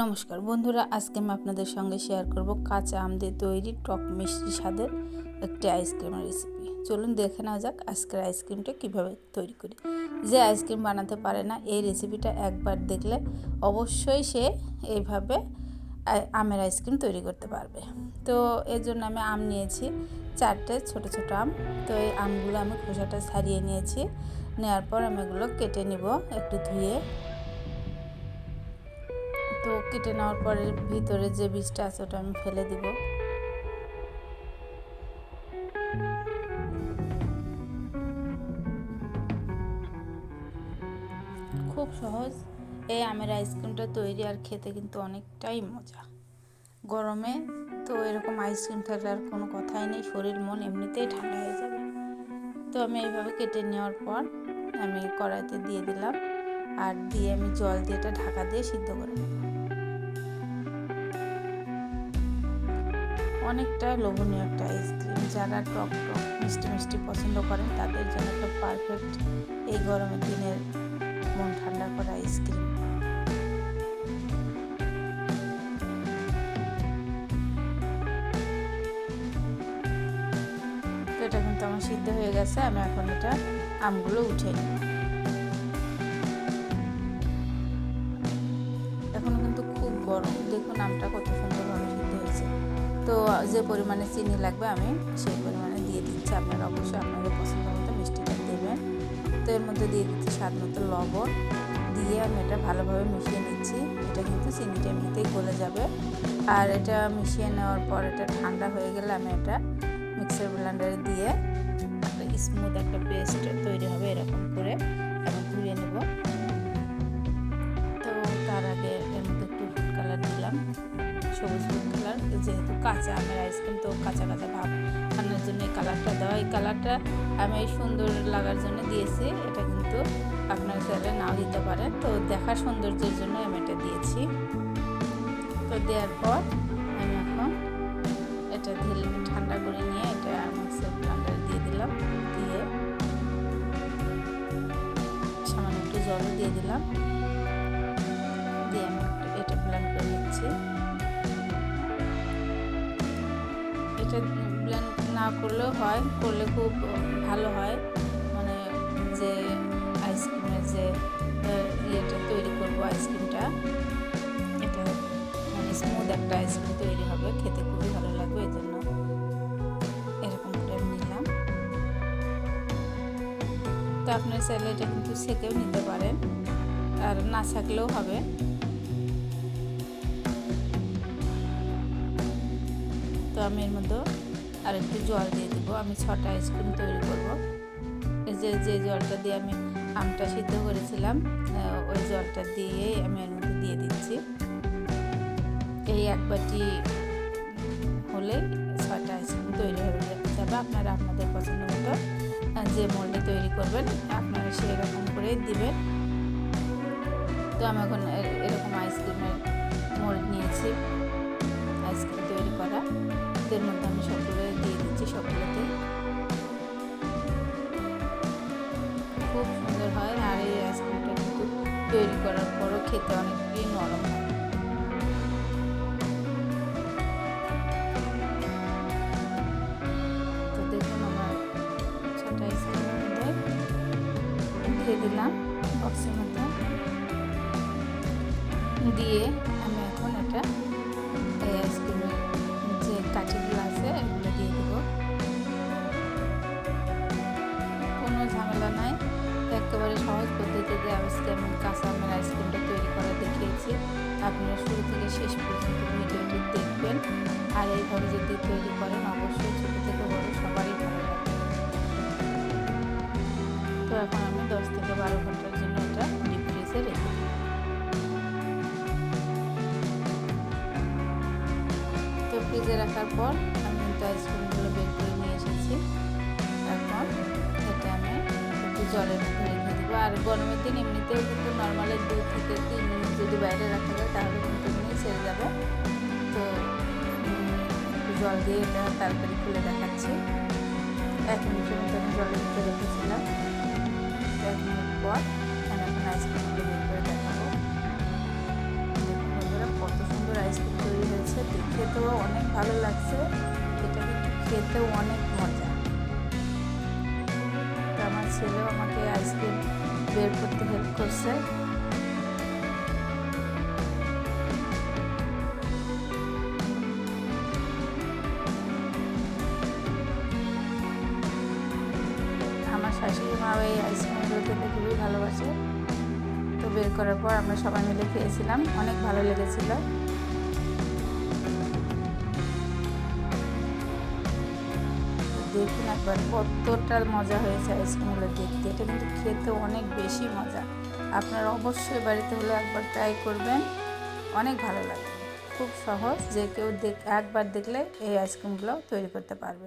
নমস্কার বন্ধুরা, আজকে আমি আপনাদের সঙ্গে শেয়ার করব কাঁচা আম দিয়ে তৈরি টক মিষ্টি স্বাদের একটি আইসক্রিমের রেসিপি চলুন দেখে নেওয়া যাক আজকের আইসক্রিমটা কীভাবে তৈরি করি। যে আইসক্রিম বানাতে পারে না, এই রেসিপিটা একবার দেখলে অবশ্যই সে এইভাবে আমের আইসক্রিম তৈরি করতে পারবে। তো এর জন্য আমি আম নিয়েছি চারটে ছোট ছোট আম। তো এই আমগুলো আমি খোসাটা ছাড়িয়ে নিয়েছি। নেওয়ার পর আমি এগুলো কেটে নিব, একটু ধুয়ে। তো কেটে নেওয়ার পরে ভিতরে যে বীজটা আছে ওটা আমি ফেলে দিব। খুব সহজ। এই আমের আইসক্রিমটা তৈরি আর খেতে কিন্তু অনেকটাই মজা। গরমে তো এরকম আইসক্রিম থাকলে আর কোনো কথাই নেই, শরীর, মন এমনিতেই ঠান্ডা হয়ে যাবে। তো আমি এইভাবে কেটে নেওয়ার পর আমি কড়াইতে দিয়ে দিলাম। আর দিয়ে আমি জল দিয়ে এটা ঢাকা দিয়ে সিদ্ধ করে নেব। অনেকটা লোভনীয় একটা আইসক্রিম যারা টক টক, মিষ্টি মিষ্টি পছন্দ করেন তাদের জন্য একটা পারফেক্ট এই গরমের দিনের মন ঠান্ডা করা আইসক্রিম তো এটা কিন্তু আমার সিদ্ধ হয়ে গেছে, আমি এখন এটা আমগুলো উঠে নিই এখনও কিন্তু খুব গরম, দেখুন আমটা কত হয়েছে তো যে পরিমাণে চিনি লাগবে আমি সেই পরিমাণে দিয়ে দিচ্ছি। আপনারা অবশ্যই আপনাদের পছন্দ মতো মিষ্টিটা দেবেন। তো এর মধ্যে দিয়ে দিচ্ছি স্বাদ মতো লবণ। দিয়ে আমি এটা ভালোভাবে মিশিয়ে নিচ্ছি। এটা কিন্তু চিনিটা এমনিতেই গলে যাবে। আর এটা মিশিয়ে নেওয়ার পর এটা ঠান্ডা হয়ে গেলে আমি এটা মিক্সার ব্লেন্ডারে দিয়ে একটা স্মুথ একটা পেস্ট তৈরি হবে এরকম করে আমি ধুয়ে নেব। তো তার আগে এর মধ্যে একটু ফুড কালার দিলাম। সবুজ যেহেতু কাঁচা, আমের আইসক্রিম তো কাঁচা কাঁচা ভাব। আনার জন্য এই কালারটা দেওয়া এই কালারটা আমি সুন্দর লাগার জন্য দিয়েছি। এটা কিন্তু আপনার চাইলে নাও দিতে পারেন তো দেখার সৌন্দর্যের জন্য আমি এটা দিয়েছি। তো দেওয়ার পর আমি এখন এটা ঢেলে ঠান্ডা করে নিয়ে এটা মিক্সার ব্লান্ডারে দিয়ে দিলাম। দিয়ে সামান্য একটু জল দিয়ে দিলাম। এটা ব্লেন্ড না করলেও হয়, করলে খুব ভালো হয়। মানে যে আইসক্রিমের যে ইয়েটা তৈরি করব আইসক্রিমটা এটা মানে স্মুথ একটা আইসক্রিম তৈরি হবে, খেতে খুবই ভালো লাগবে এই জন্য এরকম করে আমি নিলাম। তো আপনার চাইলে এটা কিন্তু সেকেও নিতে পারেন, আর না থাকলেও হবে। আমি এর মধ্যে আর একটু জল দিয়ে দিব। আমি ছটা আইসক্রিম তৈরি করব। যে যে জলটা দিয়ে আমি আমটা সিদ্ধ করেছিলাম ওই জলটা দিয়ে আমি এর মধ্যে দিয়ে দিচ্ছি। এই এক বাটি হলে ছটা আইসক্রিম তৈরি হয়ে যাবে। আপনারা আপনাদের পছন্দ মতো যে মোল্ডে তৈরি করবেন, আপনারা সেই রকম করে দিবেন। তো আমি এখন এরকম আইসক্রিমের মোল্ড নিয়েছি। আইসক্রিম তৈরি করা। এর মধ্যে আমি সবগুলো দিয়ে দিচ্ছি, সবগুলোতে। খুব সুন্দর হয় আর এই আইসক্রিমটা কিন্তু তৈরি করার পরও খেতে অনেকটাই নরম হয়। তো দেখুন আমার দিয়ে দিলাম বক্সের মধ্যে। দিয়ে আমি এখন এটা আপনারা শুরু থেকে শেষ পর্যন্ত ভিডিওটি দেখবেন। আর এইভাবে যদি তৈরি করেন, অবশ্যই ছোটো থেকে বড় সবারই ভালো লাগবে তো এখন আমি দশ থেকে বারো ঘণ্টার জন্য এটা ডিপ ফ্রিজে রেখে তো ফ্রিজে রাখার পর আমি আইসক্রিমগুলো বের করে নিয়ে এসেছি। এখন এটা আমি একটু জলের মধ্যে রেখে দেবো। আর গরমের দিন এমনিতেও কিন্তু নর্মালের দু থেকে তিন যদি বাইরে রাখা যায়, তাহলে কিন্তু এমনি ছেড়ে যাবে। তো জল দিয়ে এটা তাড়াতাড়ি খুলে দেখাচ্ছি। এক মিনিটের মতো জলের ভিতরে রেখেছিলাম। এক মিনিট পর আমি এখন আইসক্রিমগুলো বের করে দেখাবো। দেখুন কত হচ্ছে খেতেও অনেক ভালো লাগছে। এটা কিন্তু খেতেও অনেক মজা। তো আমার ছেলেও আমাকে আইসক্রিম বের করতে হেল্প করছে। শাশুড়ি মা এই আইসক্রিমগুলো খেতে খুবই ভালোবাসে। তো বের করার পর আমরা সবাই মিলে খেয়েছিলাম, অনেক ভালো লেগেছিল। দেখুন একবার কতটা মজা হয়েছে আইসক্রিমগুলো দেখতে। এটা কিন্তু খেতে অনেক বেশি মজা। আপনারা অবশ্যই বাড়িতে হলে একবার ট্রাই করবেন। অনেক ভালো লাগবে। খুব সহজ যে কেউ দেখ একবার দেখলে এই আইসক্রিমগুলো তৈরি করতে পারবে।